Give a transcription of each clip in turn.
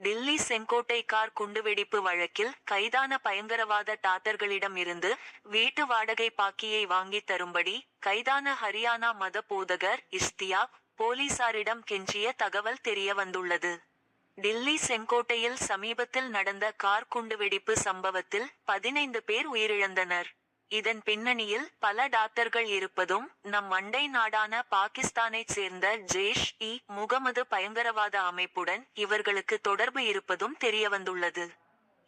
Delhi Sengottai car குண்டுவெடிப்பு வழக்கில் கைதான பயங்கரவாத டாத்தர்களிடம் இருந்து வீட்டு வாடகை பாக்கியை வாங்கித் தரும்படி கைதான ஹரியானா மத போதகர் இஸ்தியா போலீசாரிடம் கெஞ்சிய தகவல் தெரிய வந்துள்ளது டில்லி செங்கோட்டையில் சமீபத்தில் நடந்த கார் குண்டுவெடிப்பு சம்பவத்தில் பதினைந்து பேர் உயிரிழந்தனர். இதன் பின்னணியில் பல டாக்டர்கள் இருப்பதும் நம் அண்டை நாடான பாகிஸ்தானைச் சேர்ந்த ஜெய்ஷ் இ. முகமது பயங்கரவாத அமைப்புடன் இவர்களுக்கு தொடர்பு இருப்பதும் தெரியவந்துள்ளது.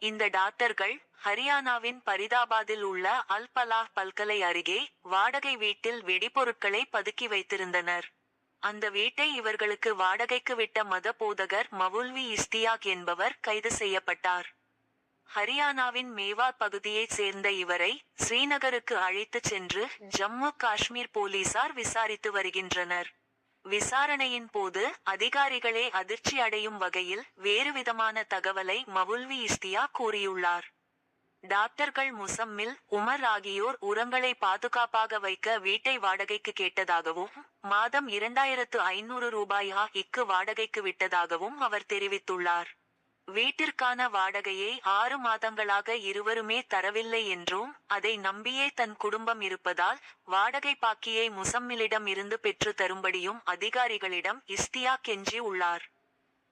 இந்த டாக்டர்கள் ஹரியானாவின் பரிதாபாதில் உள்ள அல் பலாஹ் பல்கலை அருகே வாடகை வீட்டில் வெடிபொருட்களை பதுக்கி வைத்திருந்தனர். அந்த வீட்டை இவர்களுக்கு வாடகைக்கு விட்ட மத போதகர் மவுல்வி இஸ்தியாக் என்பவர் கைது செய்யப்பட்டார். ஹரியானாவின் மேவார் பகுதியைச் சேர்ந்த இவரை ஸ்ரீநகருக்கு அழைத்துச் சென்று ஜம்மு காஷ்மீர் போலீசார் விசாரித்து வருகின்றனர். விசாரணையின் போது அதிகாரிகளே அதிர்ச்சி அடையும் வகையில் வேறுவிதமான தகவலை மவுல்வி இஸ்தியா கூறியுள்ளார். டாக்டர்கள் முசம்மில் உமர் ஆகியோர் உரங்களை பாதுகாப்பாக வைக்க வீட்டை வாடகைக்கு கேட்டதாகவும் மாதம் இரண்டாயிரத்து ஐநூறு ரூபாயா இக்கு வாடகைக்கு விட்டதாகவும் அவர் தெரிவித்துள்ளார். வீட்டிற்கான வாடகையை ஆறு மாதங்களாக இருவருமே தரவில்லை என்றும் அதை நம்பியே தன் குடும்பம் இருப்பதால் வாடகை பாக்கியை முசம்மிலிடம் இருந்து பெற்று தரும்படியும் அதிகாரிகளிடம் இஸ்தியா கெஞ்சி உள்ளார்.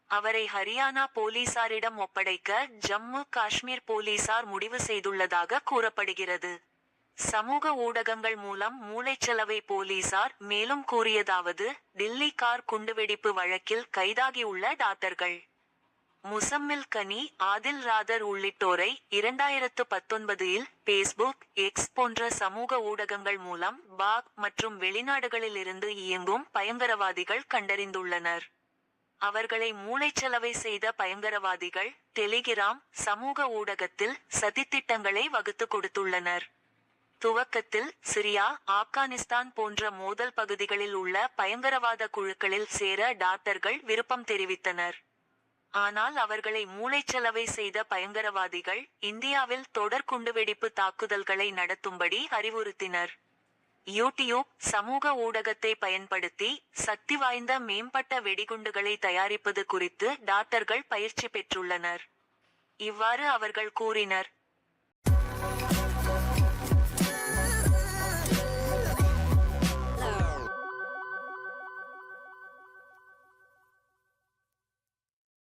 அவரை ஹரியானா போலீசாரிடம் ஒப்படைக்க ஜம்மு காஷ்மீர் போலீசார் முடிவு செய்துள்ளதாக கூறப்படுகிறது. சமூக ஊடகங்கள் மூலம் மூளைச்சலவை போலீசார் மேலும் கூறியதாவது டில்லி கார் குண்டுவெடிப்பு வழக்கில் கைதாகியுள்ள டாக்டர்கள். முசம்மில் கனி ஆதில் ராதர் உள்ளிட்டோரை இரண்டாயிரத்து பத்தொன்பதில் பேஸ்புக் எக்ஸ் போன்ற சமூக ஊடகங்கள் மூலம் பாக் மற்றும் வெளிநாடுகளில் இருந்து இயங்கும் பயங்கரவாதிகள் கண்டறிந்துள்ளனர். அவர்களை மூளைச்சலவை செய்த பயங்கரவாதிகள் டெலிகிராம் சமூக ஊடகத்தில் சதித்திட்டங்களை வகுத்து கொடுத்துள்ளனர். துவக்கத்தில் சிரியா ஆப்கானிஸ்தான் போன்ற மோதல் பகுதிகளில் உள்ள பயங்கரவாத குழுக்களில் சேர டாக்டர்கள் விருப்பம் தெரிவித்தனர். ஆனால் அவர்களை மூளைச்சலவை செய்த பயங்கரவாதிகள் இந்தியாவில் தொடர் குண்டுவெடிப்பு தாக்குதல்களை நடத்தும்படி அறிவுறுத்தினர். யூடியூப் சமூக ஊடகத்தை பயன்படுத்தி சக்தி வாய்ந்த மேம்பட்ட வெடிகுண்டுகளை தயாரிப்பது குறித்து டாக்டர்கள் பயிற்சி பெற்றுள்ளனர். இவ்வாறு அவர்கள் கூறினர்.